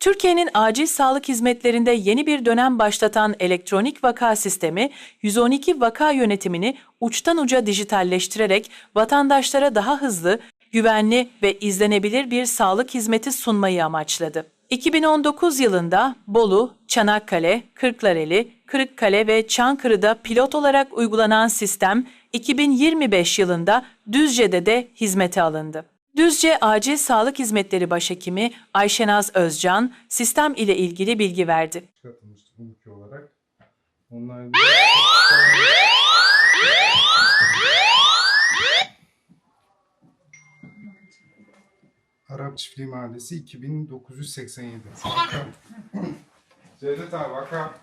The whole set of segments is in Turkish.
Türkiye'nin acil sağlık hizmetlerinde yeni bir dönem başlatan elektronik vaka sistemi, 112 vaka yönetimini uçtan uca dijitalleştirerek vatandaşlara daha hızlı, güvenli ve izlenebilir bir sağlık hizmeti sunmayı amaçladı. 2019 yılında Bolu, Çanakkale, Kırklareli, Kırıkkale ve Çankırı'da pilot olarak uygulanan sistem 2025 yılında Düzce'de de hizmete alındı. Düzce Acil Sağlık Hizmetleri Başhekimi Ayşenaz Özcan sistem ile ilgili bilgi verdi. bu olarak. Onlar Arap Çiftliği Mahallesi 2987. Vaka. Cevdet abi vaka.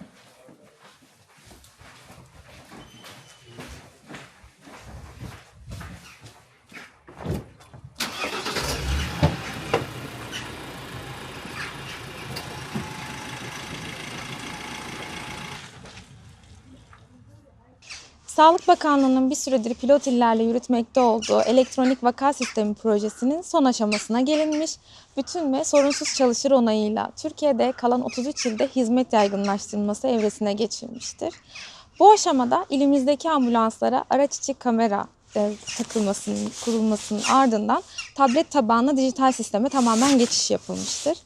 Sağlık Bakanlığı'nın bir süredir pilot illerle yürütmekte olduğu elektronik vaka sistemi projesinin son aşamasına gelinmiş, bütün ve sorunsuz çalışır onayıyla Türkiye'de kalan 33 ilde hizmet yaygınlaştırılması evresine geçilmiştir. Bu aşamada ilimizdeki ambulanslara araç içi kamera e, takılmasının, kurulmasının ardından tablet tabanlı dijital sisteme tamamen geçiş yapılmıştır.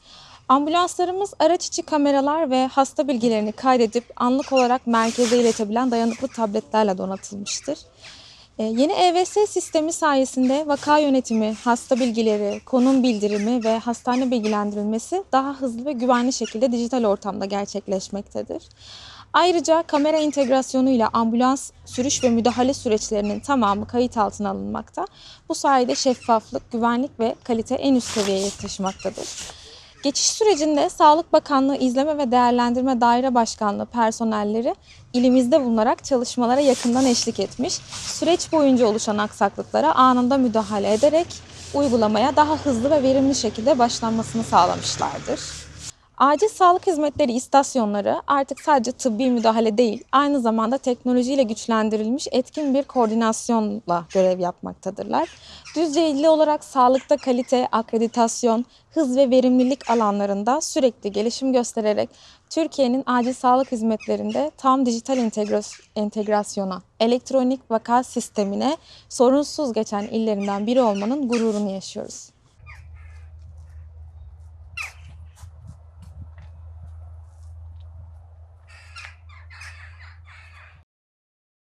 Ambulanslarımız araç içi kameralar ve hasta bilgilerini kaydedip anlık olarak merkeze iletebilen dayanıklı tabletlerle donatılmıştır. Ee, Yeni EVS sistemi sayesinde vaka yönetimi, hasta bilgileri, konum bildirimi ve hastane bilgilendirilmesi daha hızlı ve güvenli şekilde dijital ortamda gerçekleşmektedir. Ayrıca kamera entegrasyonu ile ambulans sürüş ve müdahale süreçlerinin tamamı kayıt altına alınmakta. Bu sayede şeffaflık, güvenlik ve kalite en üst seviyeye taşımaktadır. Geçiş sürecinde Sağlık Bakanlığı İzleme ve Değerlendirme Daire Başkanlığı personelleri ilimizde bulunarak çalışmalara yakından eşlik etmiş, süreç boyunca oluşan aksaklıklara anında müdahale ederek uygulamaya daha hızlı ve verimli şekilde başlanmasını sağlamışlardır. Acil sağlık hizmetleri istasyonları artık sadece tıbbi müdahale değil, aynı zamanda teknolojiyle güçlendirilmiş etkin bir koordinasyonla görev yapmaktadırlar. Düzce olarak sağlıkta kalite, akreditasyon, hız ve verimlilik alanlarında sürekli gelişim göstererek Türkiye'nin acil sağlık hizmetlerinde tam dijital entegras- entegrasyona, elektronik vaka sistemine sorunsuz geçen illerinden biri olmanın gururunu yaşıyoruz.